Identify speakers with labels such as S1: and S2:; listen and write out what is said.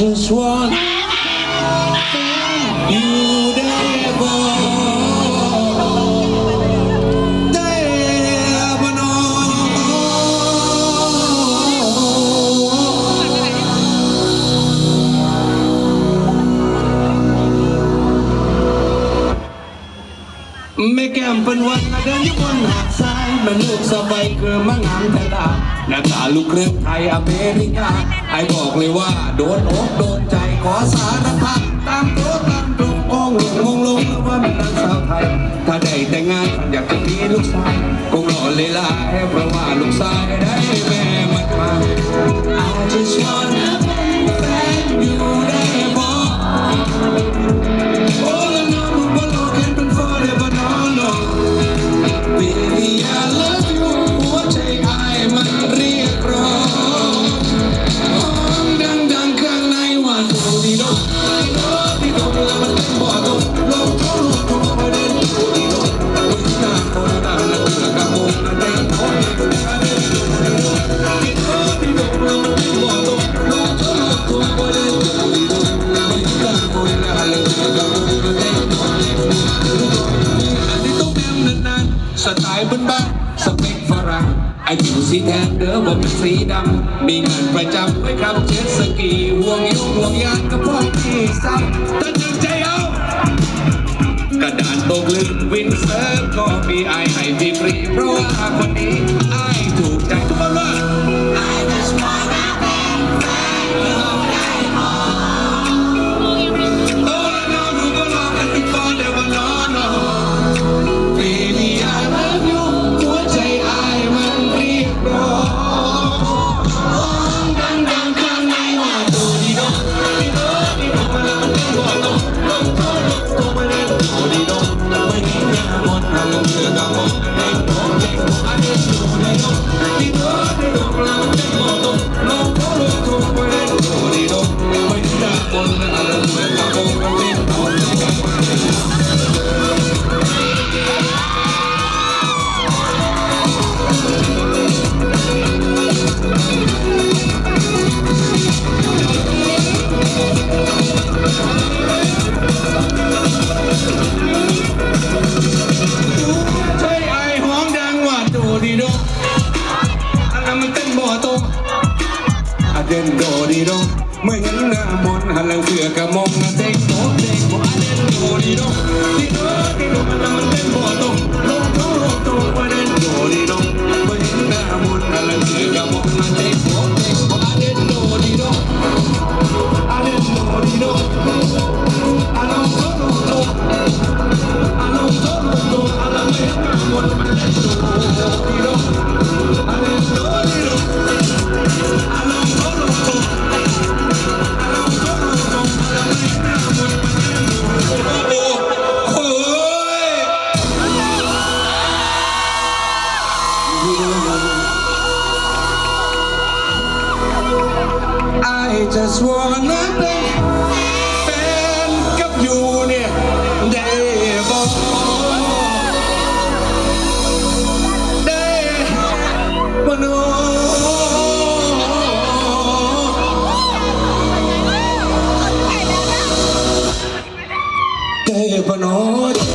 S1: just want you there, but there, but no. Make em phân vân là đến những quân hạt xa เดินอยู่บนหาดทรายมันลูกสบายเกินมางามแต่ตาหน้าตาลูกครึ่งไทยอเมริกา ไอบอกเลยว่าโดนอกโดนใจขอสารพัดตามตัวตามตรงองลงมงลงว่าเป็นนางสาวไทย ถ้าได้แต่งงานอยากจะมีลูกชายคงหล่อเลยล่ะเพราะว่าลูกชายได้แม่มันมา I just wanna เป็น อายุสีแทนเด้อบ่เป็นสีดำ มีงานประจำไว้ครับเจ็ตสกีห่วงยุ่งห่วงยานก็พอที่ซ้ำตั้งใจเอากระดานตกลึกวินเซอร์ก็มีไอายให้ฟรีเพราะว่าคนนี้ เด่นโดดีโดเมื่องั้นหน้ามนต์หันหลังเสือกะมองนะเด็กโดเ I just wanna เป็นแฟนกับยูเนี่ยได้บอกได้ปะโนได้ปะโน